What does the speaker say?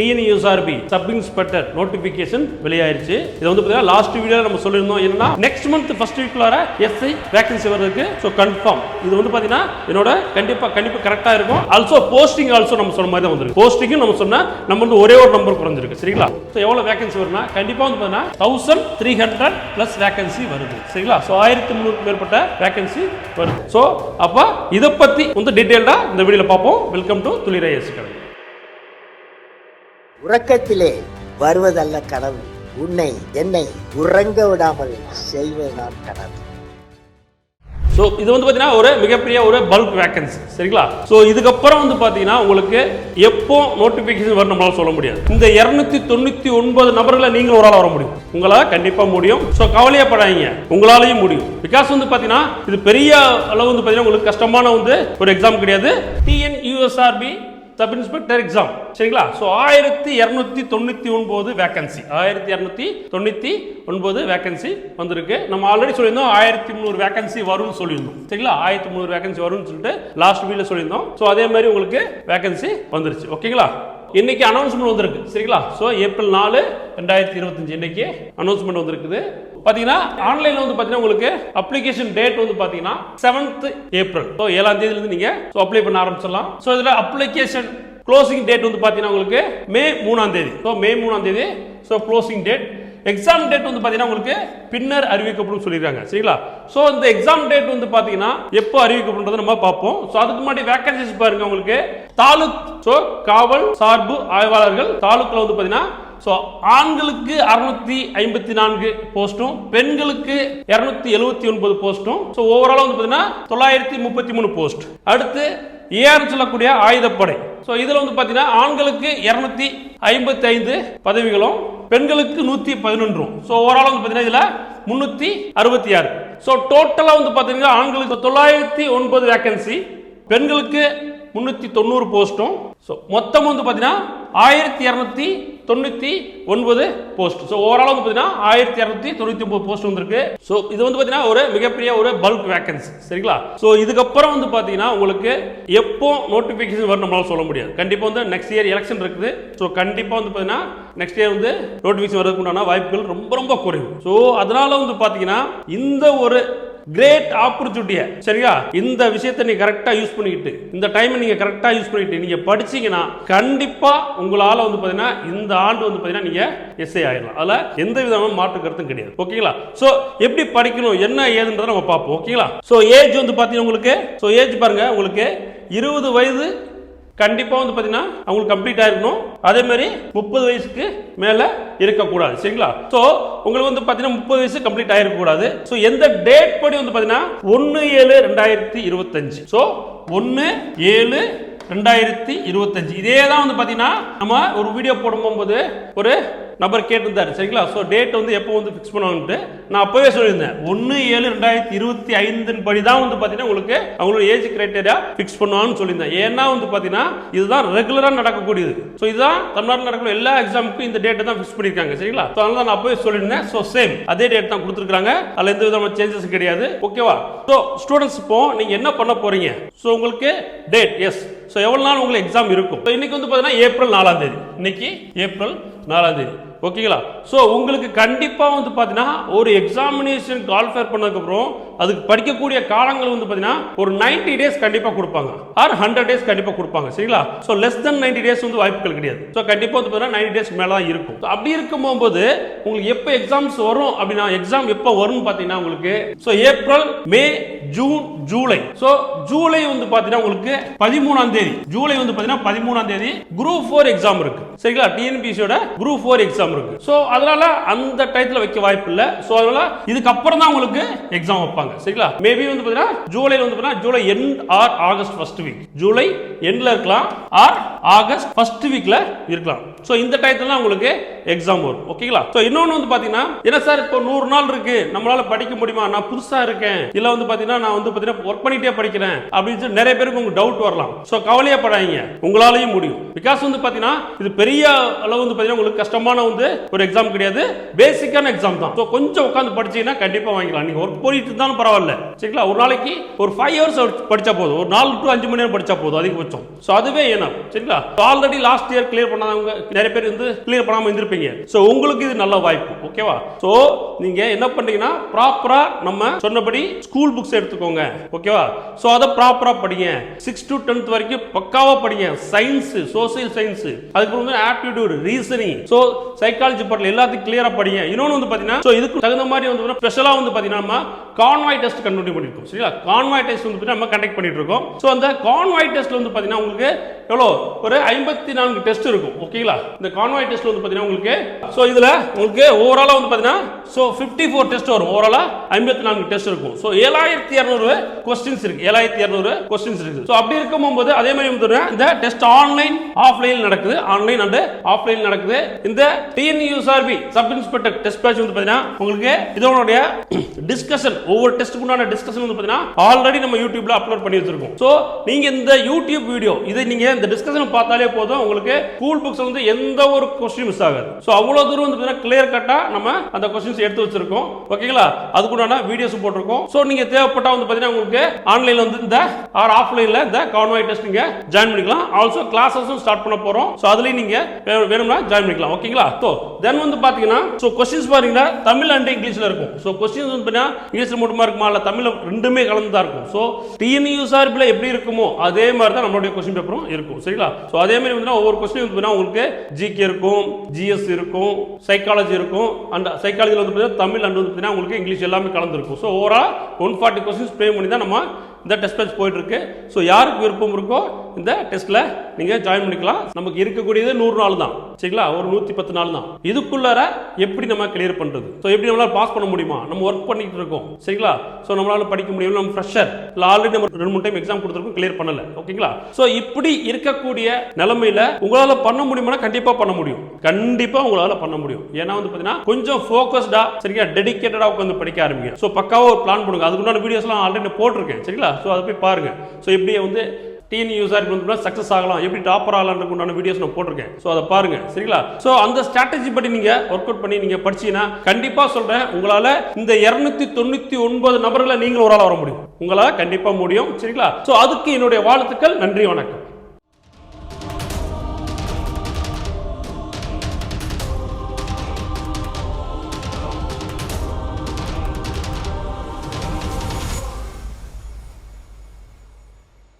TNUSRB sub inspector notification வெளியாயிருச்சு. இது வந்து பார்த்தீங்கன்னா லாஸ்ட் வீடியோ நம்ம சொல்லியிருந்தோம். என்னன்னா நெக்ஸ்ட் மந்த் ஃபர்ஸ்ட் வீக்ல எஸ்ஐ வேகன்சி வர்றதுக்கு ஸோ கன்ஃபார்ம் இது வந்து பார்த்தீங்கன்னா என்னோட கண்டிப்பா கண்டிப்பா கரெக்டாக இருக்கும். ஆல்சோ போஸ்டிங் ஆல்சோ நம்ம சொன்ன மாதிரி தான் வந்துருக்கு. போஸ்டிங்கும் நம்ம சொன்னா நம்ம வந்து ஒரே ஒரு நம்பர் குறைஞ்சிருக்கு. சரிங்களா? ஸோ எவ்வளோ வேகன்சி வரும்னா கண்டிப்பாக வந்து பார்த்தீங்கன்னா thousand three hundred plus vacancy வருது. சரிங்களா? ஸோ ஆயிரத்தி முந்நூறுக்கு மேற்பட்ட வேகன்சி வருது. ஸோ அப்போ இதை பற்றி வந்து டீட்டெயில்டாக இந்த வீடியோவில் பார்ப்போம். வெல்கம் டு துளிரை கடை உறக்கத்திலே வருவதல்ல கனவு. உன்னை என்னை உறங்க விடாமல் செய்வதுதான் கனவு. ஸோ இது வந்து பார்த்தீங்கன்னா ஒரு மிகப்பெரிய ஒரு பல்க் வேகன்சி சரிங்களா? ஸோ இதுக்கப்புறம் வந்து பார்த்தீங்கன்னா உங்களுக்கு எப்போ நோட்டிஃபிகேஷன் வரும் நம்மளால சொல்ல முடியாது. இந்த இரநூத்தி தொண்ணூற்றி ஒன்பது நபர்களை நீங்கள் ஒரு ஆள் வர முடியும். உங்களால் கண்டிப்பாக முடியும். ஸோ கவலையப்படாதீங்க. உங்களாலையும் முடியும். பிகாஸ் வந்து பார்த்தீங்கன்னா இது பெரிய அளவு வந்து பார்த்தீங்கன்னா உங்களுக்கு கஷ்டமான வந்து ஒரு எக்ஸாம் கிடையாது. TN USRB sub inspector exam சரிங்களா? ஸோ ஆயிரத்தி இரநூத்தி தொண்ணூற்றி ஒன்பது வேகன்சி ஆயிரத்தி இரநூத்தி தொண்ணூற்றி ஒன்பது வேகன்சி வந்திருக்கு. நம்ம ஆல்ரெடி சொல்லியிருந்தோம் ஆயிரத்தி முந்நூறு வேகன்சி வரும்னு சொல்லியிருந்தோம். சரிங்களா? ஆயிரத்தி முந்நூறு வேகன்சி வரும்னு சொல்லிட்டு லாஸ்ட் வீடியோ சொல்லியிருந்தோம். ஸோ அதே மாதிரி உங்களுக்கு வேகன்சி வந்துருச்சு. ஓகேங்களா? இன்னைக்கு அனௌன்ஸ்மெண்ட் வந்திருக்கு. சரிங்களா? ஸோ ஏப்ரல் நாலு ரெண்டாயிரத்தி இருபத்தஞ்சு. இன்னைக்கு அனௌன்ஸ்மெண்ட் வந்திருக்குது. பார்த்தீங்கன்னா ஆன்லைனில் வந்து பார்த்தீங்கன்னா உங்களுக்கு அப்ளிகேஷன் டேட் வந்து பார்த்தீங்கன்னா செவன்த் ஏப்ரல் ஸோ ஏழாம் தேதியிலேருந்து நீங்கள் ஸோ அப்ளை பண்ண ஆரம்பிச்சிடலாம். ஸோ இதில் அப்ளிகேஷன் க்ளோசிங் டேட் வந்து பார்த்தீங்கன்னா உங்களுக்கு மே மூணாம் தேதி. ஸோ மே மூணாம் தேதி so closing date exam date வந்து பார்த்தீங்கன்னா உங்களுக்கு பின்னர் அறிவிக்கப்படும் சொல்லியிருக்காங்க. சரிங்களா? ஸோ இந்த எக்ஸாம் டேட் வந்து பார்த்தீங்கன்னா எப்போ அறிவிக்கப்படுறதை நம்ம பார்ப்போம். ஸோ அதுக்கு முன்னாடி வேகன்சிஸ் பாருங்க உங்களுக்கு. தாலுக் ஸோ காவல் சார்பு ஆய்வாளர்கள் தாலுக்கில் வந்து பார்த்தீங்கன்னா ஸோ ஆண்களுக்கு அறுநூத்தி ஐம்பத்தி நான்கு போஸ்ட்டும் பெண்களுக்கு இருநூத்தி எழுபத்தி ஒன்பது போஸ்ட்டும் ஸோ ஓவராலாக வந்து பார்த்தீங்கன்னா தொள்ளாயிரத்தி முப்பத்தி மூணு போஸ்ட் அடுத்து ஏஆர் சொல்லக்கூடிய ஆயுதப்படை. ஸோ இதில் வந்து பார்த்தீங்கன்னா ஆண்களுக்கு இரநூத்தி ஐம்பத்தி ஐந்து பதவிகளும் பெண்களுக்கு நூற்றி பதினொன்றும். ஸோ ஓவரால் வந்து பார்த்தீங்கன்னா இதில் முந்நூற்றி அறுபத்தி ஆறு. ஸோ டோட்டலாக வந்து பார்த்தீங்கன்னா ஆண்களுக்கு தொள்ளாயிரத்தி ஒன்பது வேக்கன்சி பெண்களுக்கு முந்நூற்றி தொண்ணூறு போஸ்ட்டும் ஸோ மொத்தம் வந்து பார்த்தீங்கன்னா ஆயிரத்தி இரநூத்தி தொண்ணூற்றி ஒன்பது போஸ்ட் ஸோ ஓவரால் வந்து பார்த்தீங்கன்னா ஆயிரத்தி இரநூத்தி தொண்ணூற்றி ஒன்பது போஸ்ட் வந்திருக்கு. ஸோ இது வந்து பார்த்தீங்கன்னா ஒரு மிகப்பெரிய ஒரு பல்க் வேகன்சி சரிங்களா? ஸோ இதுக்கப்புறம் வந்து பார்த்தீங்கன்னா உங்களுக்கு எப்போ நோட்டிஃபிகேஷன் வரும் நம்மளால சொல்ல முடியாது. கண்டிப்பாக வந்து நெக்ஸ்ட் இயர் எலெக்ஷன் இருக்குது. ஸோ கண்டிப்பாக வந்து பார்த்தீங்கன்னா நெக்ஸ்ட் இயர் வந்து நோட்டிஃபிகேஷன் வரதுக்கு உண்டான வாய்ப்புகள் ரொம்ப ரொம்ப குறைவு. ஸோ அதனால வந்து பார்த்தீங்கன்னா இந்த ஒரு கிரேட் ஆப்பர்ச்சுனிட்டியை சரியா? இந்த விஷயத்தை நீங்க கரெக்டா யூஸ் பண்ணிக்கிட்டு இந்த டைமை நீங்க கரெக்டா யூஸ் பண்ணிக்கிட்டு நீங்க படிச்சீங்கன்னா கண்டிப்பா உங்களால வந்து பாத்தீங்கன்னா இந்த ஆண்டு வந்து பாத்தீங்கன்னா நீங்க எஸ்ஏ ஆயிடலாம் அதுல எந்த விதமான மாற்று கருத்தும் கிடையாது. ஓகேங்களா சோ எப்படி படிக்கணும் என்ன ஏதுன்றதை நம்ம பார்ப்போம். ஓகேங்களா சோ ஏஜ் வந்து பாத்தீங்கன்னா உங்களுக்கு சோ ஏஜ் பாருங்க உங்களுக்கு இருபது வயது கண்டிப்பாக வந்து பார்த்தீங்கன்னா அவங்களுக்கு கம்ப்ளீட் ஆயிருக்கணும். அதே மாதிரி முப்பது வயசுக்கு மேலே இருக்கக்கூடாது. சரிங்களா? ஸோ உங்களுக்கு வந்து பார்த்தீங்கன்னா முப்பது வயசு கம்ப்ளீட் ஆயிருக்கக்கூடாது. ஸோ எந்த டேட் படி வந்து பார்த்தீங்கன்னா ஒன்று ஏழு ரெண்டாயிரத்தி இருபத்தஞ்சு. ஸோ ஒன்று ஏழு ரெண்டாயிரத்தி இருபத்தஞ்சு. இதே தான் வந்து பார்த்தீங்கன்னா நம்ம ஒரு வீடியோ போடும்போது ஒரு நபர் கேட்டிருந்தார். சரிங்களா? ஸோ டேட் வந்து எப்போ வந்து ஃபிக்ஸ் பண்ணுவாங்கன்ட்டு நான் அப்போவே சொல்லியிருந்தேன். ஒன்று ஏழு ரெண்டாயிரத்தி இருபத்தி ஐந்தின் படி தான் வந்து பார்த்தீங்கன்னா உங்களுக்கு அவங்களோட ஏஜ் கிரைட்டேரியா ஃபிக்ஸ் பண்ணுவாங்கன்னு சொல்லியிருந்தேன். ஏன்னா வந்து பார்த்தீங்கன்னா இதுதான் ரெகுலராக நடக்கக்கூடியது. ஸோ இதுதான் தமிழ்நாட்டில் நடக்கிற எல்லா எக்ஸாமுக்கும் இந்த டேட்டை தான் ஃபிக்ஸ் பண்ணியிருக்காங்க. சரிங்களா? ஸோ அதனால நான் அப்போவே சொல்லியிருந்தேன். ஸோ சேம் அதே டேட் தான் கொடுத்துருக்காங்க அதில் எந்த விதமான சேஞ்சஸ் கிடையாது. ஓகேவா ஸோ ஸ்டூடெண்ட்ஸ் இப்போ நீங்கள் என்ன பண்ண போகிறீங்க ஸோ உங்களுக்கு டேட் எஸ் ஸோ எவ்வளோ நாள் உங்களுக்கு எக்ஸாம் இருக்கும்? ஸோ இன்னைக்கு வந்து பார்த்தீங்கன்னா ஏப்ரல் நாலாம் தேதி. இன்னைக்கு ஏப்ரல் நாலாம் தேதி. ஓகேங்களா? ஸோ உங்களுக்கு கண்டிப்பாக வந்து பார்த்தீங்கன்னா ஒரு எக்ஸாமினேஷன் கால்ஃபேர் பண்ணதுக்கப்புறம் அதுக்கு படிக்கக்கூடிய காலங்கள் வந்து பார்த்தீங்கன்னா ஒரு 90 டேஸ் கண்டிப்பாக கொடுப்பாங்க. ஆர் ஹண்ட்ரட் டேஸ் கண்டிப்பாக கொடுப்பாங்க. சரிங்களா? ஸோ லெஸ் தென் 90 டேஸ் வந்து வாய்ப்புகள் கிடையாது. ஸோ கண்டிப்பாக வந்து பார்த்தீங்கன்னா 90 டேஸ் மேலே தான் இருக்கும். அப்படி இருக்கும் போது உங்களுக்கு எப்போ எக்ஸாம்ஸ் வரும் அப்படின்னா எக்ஸாம் எப்போ வரும்னு பார்த்தீங்கன்னா உங்களுக்கு so April May June July so July வந்து பார்த்தீங்கன்னா உங்களுக்கு பதிமூணாம் தேதி. ஜூலை வந்து பார்த்தீங்கன்னா பதிமூணாம் தேதி குரூப் ஃபோர் எக்ஸாம் இருக்கு. சரிங்களா? டிஎன்பிசியோட குரூப் ஃபோர் எக்ஸாம் இருக்கு. ஸோ அதனால அந்த டயத்தில் வைக்க வாய்ப்பு இல்லை. ஸோ அதனால இதுக்கப்புறம் தான் உங்களுக்கு எக்ஸாம் வைப்பாங்க. சரிங்களா? மேபி வந்து பார்த்தீங்கன்னா ஜூலைல வந்து பார்த்தீங்கன்னா July end or August first week July எண்ட்ல இருக்கலாம். ஆர் ஆகஸ்ட் ஃபர்ஸ்ட் வீக்ல இருக்கலாம். ஸோ இந்த டயத்துல உங்களுக்கு எக்ஸாம் வரும். ஓகேங்களா ஸோ இன்னொன்று வந்து பார்த்தீங்கன்னா என்ன சார் இப்போ நூறு நாள் இருக்கு? நம்மளால படிக்க முடியுமா? நான் புதுசா இருக்கேன். இல்லை வந்து பார்த்தீங்கன்னா நான் வந்து பார்த்தீங்கன்னா ஒர்க் பண்ணிட்டே படிக்கிறேன். அப்படின்னு சொல்லி நிறைய பேருக்கு உங்களுக்கு டவுட் வரலாம். ஸோ கவலையப்படாதீங்க. உங்களாலையும் முடியும். பிகாஸ் வந்து பார்த்தீங்கன்னா இது பெரிய அளவு வந்து பார்த்தீங்கன்னா உங்களுக்கு கஷ்டமான வந்து ஒரு எக்ஸாம் கிடையாது. பேசிக்கான எக்ஸாம் தான். ஸோ கொஞ்சம் உட்காந்து படிச்சீங்கன்னா கண்டிப்பாக வாங்கிக்கலாம். நீங்கள் ஒர்க் போயிட்டு இருந்தாலும் பரவாயில்ல. சரிங்களா? ஒரு நாளைக்கு ஒரு ஃபைவ் ஹவர்ஸ் படித்தா போதும். ஒரு நாலு டு அஞ்சு மணி நேரம் படித்தா போதும். அதிகபட்சம். ஸோ அதுவே ஏன்னா. சரிங்களா? சரிங்களா ஆல்ரெடி லாஸ்ட் இயர் கிளியர் பண்ணாதவங்க நிறைய பேர் வந்து கிளியர் பண்ணாம இருந்திருப்பீங்க. ஸோ உங்களுக்கு இது நல்ல வாய்ப்பு ஓகேவா ஸோ நீங்க என்ன பண்றீங்கன்னா ப்ராப்பரா நம்ம சொன்னபடி ஸ்கூல் புக்ஸ் எடுத்துக்கோங்க ஓகேவா ஸோ அதை ப்ராப்பரா படிங்க. சிக்ஸ் டு டென்த் வரைக்கும் பக்காவா படிங்க. சயின்ஸ் சோசியல் சயின்ஸ் அதுக்கப்புறம் வந்து ஆப்டிடியூட் ரீசனிங் ஸோ சைக்காலஜி பட்டில் எல்லாத்தையும் கிளியரா படிங்க. இன்னொன்று வந்து பாத்தீங்கன்னா ஸோ இதுக்கு தகுந்த மாதிரி வந்து ஸ்பெஷலாக வந்து பாத்தீங்கன்னா நம்ம கான்வாய் டெஸ்ட் கண்டினியூ பண்ணிருக்கோம் சரிங்களா? கான்வாய் டெஸ்ட் வந்து நம்ம கண்டக்ட் பண்ணிட்டு இருக்கோம். ஸோ அந்த கான்வாய் டெஸ்ட்ல வந்து பாத்தீங்கன்னா உங்களுக்கு எவ்வளோ? ஒரு ஐம்பத்தி நான்கு டெஸ்ட் இருக்கும் ஓகேங்களா இந்த கான்வாய் டெஸ்ட் வந்து பார்த்தீங்கன்னா உங்களுக்கு ஸோ இதில் உங்களுக்கு ஓவராலாக வந்து பார்த்தீங்கன்னா ஸோ ஃபிஃப்டி ஃபோர் டெஸ்ட் வரும் ஓவராலாக ஐம்பத்தி நான்கு டெஸ்ட் இருக்கும். ஸோ ஏழாயிரத்தி இரநூறு கொஸ்டின்ஸ் இருக்கு ஏழாயிரத்தி இரநூறு கொஸ்டின்ஸ் இருக்கு ஸோ அப்படி இருக்கும் போது அதே மாதிரி வந்து இந்த டெஸ்ட் ஆன்லைன் ஆஃப்லைன் நடக்குது. ஆன்லைன் அண்ட் ஆஃப்லைன் நடக்குது. இந்த TNUSRB sub inspector test batch வந்து பார்த்தீங்கன்னா உங்களுக்கு இதனுடைய டிஸ்கஷன் ஒவ்வொரு டெஸ்ட்டுக்கு உண்டான டிஸ்கஷன் வந்து பார்த்தீங்கன்னா ஆல்ரெடி நம்ம யூடியூப்ல அப்லோட் பண்ணி வச்சிருக்கோம். ஸோ நீங்க இந்த யூடியூப் வீடியோ இதை நீங்க இந்த டிஸ்கஷன் பார்த்தாலே போதும். உங்களுக்கு ஸ்கூல் புக்ஸ் வந்து எந்த ஒரு கொஸ்டின் மிஸ் ஆகாது. ஸோ அவ்வளோ தூரம் வந்து பாத்தீங்கன்னா கிளியர் கட்டாக நம்ம அந்த கொஸ்டின்ஸ் எடுத்து வச்சிருக்கோம். ஓகேங்களா அதுக்குண்டான வீடியோஸ் போட்டிருக்கோம். ஸோ நீங்க தேவைப்பட்டா வந்து பாத்தீங்கன்னா உங்களுக்கு ஆன்லைன்ல வந்து இந்த ஆர் ஆஃப்லைன்ல இந்த கான்வாய் டெஸ்ட் நீங்க ஜாயின் பண்ணிக்கலாம். ஆல்சோ கிளாஸஸும் ஸ்டார்ட் பண்ண போறோம். ஸோ அதுலயும் நீங்க வேணும்னா ஜாயின் பண்ணிக்கலாம். ஓகேங்களா ஸோ தென் வந்து பாத்தீங்கன்னா ஸோ கொஸ்டின்ஸ் பாத்தீங்கன்னா தமிழ் அண்ட் இங்கிலீஷ்ல இருக்கும். ஸோ கொஸ்டின்ஸ் வந்து பாத்தீங்கன்னா இங்கிலீஷில் மட்டுமா இருக்குமா? இல்லை தமிழில் ரெண்டுமே கலந்து தான் இருக்கும் ஸோ டிஎன்யூஎஸ்ஆர்பியில் எப்படி இருக்குமோ அதே மாதிரி தான் நம்மளுடைய கொஸ்டின் பேப்பரும் இருக்கும். சரிங்களா? ஸோ அதே மாதிரி வந்து ஒவ்வொரு கொஸ்டின் வந்து உங்களுக்கு ஜிகே இருக்கும் ஜிஎஸ் இருக்கும் சைக்காலஜி இருக்கும். அண்ட் சைக்காலஜியில் வந்து பார்த்தீங்கன்னா தமிழ் அண்ட் வந்து பாத்தீங்கன்னா உங்களுக்கு இங்கிலீஷ் எல்லாமே கலந்துருக்கும். So overall one forty questions play பண்ணி தான் நம்ம இந்த டெஸ்ட் பேட்ச் போயிட்டுருக்கு. ஸோ யாருக்கு விருப்பம் இருக்கோ இந்த டெஸ்ட்டில் நீங்கள் ஜாயின் பண்ணிக்கலாம். நமக்கு இருக்கக்கூடியது நூறு நாள் தான். சரிங்களா? ஒரு நூற்றி பத்து நாள் தான். இதுக்குள்ளார எப்படி நம்ம கிளியர் பண்ணுறது ஸோ எப்படி நம்மளால பாஸ் பண்ண முடியுமா? நம்ம ஒர்க் பண்ணிட்டு இருக்கோம். சரிங்களா? ஸோ நம்மளால் படிக்க முடியும்? நம்ம ஃப்ரெஷர் இல்லை ஆல்ரெடி நம்ம ரெண்டு மூணு டைம் எக்ஸாம் கொடுத்துருக்கோம் கிளியர் பண்ணலை. ஓகேங்களா? ஸோ இப்படி இருக்கக்கூடிய நிலைமையில உங்களால் பண்ண முடியுமானா கண்டிப்பாக பண்ண முடியும். கண்டிப்பாக உங்களால் பண்ண முடியும். ஏன்னா வந்து பார்த்தீங்கன்னா கொஞ்சம் ஃபோக்கஸ்டாக சரிங்களா? டெடிக்கேட்டடாக உட்காந்து படிக்க ஆரம்பிங்க. ஸோ பக்காவாக ஒரு பிளான் பண்ணுங்க. அதுக்குண்டான வீடியோஸ்லாம் ஆல்ரெடி போட்டிருக்கேன். சரிங்களா? ஸோ அதை போய் பாருங்க. ஸோ எப்படி வந்து டீன் யூஸாக வந்து சக்ஸஸ் ஆகலாம். எப்படி டாப்பர் ஆகலாம்னு உண்டான வீடியோஸ் நான் போட்டிருக்கேன். ஸோ அதை பாருங்க. சரிங்களா? ஸோ அந்த ஸ்ட்ராட்டஜி படி நீங்க ஒர்க் அவுட் பண்ணி நீங்க படிச்சீங்கன்னா கண்டிப்பா சொல்றேன் உங்களால இந்த இருநூத்தி தொண்ணூத்தி ஒன்பது நபர்களை நீங்களும் ஒரு ஆளா வர முடியும். உங்களால் கண்டிப்பாக முடியும். சரிங்களா? ஸோ அதுக்கு என்னுடைய வாழ்த்துக்கள். நன்றி வணக்கம்.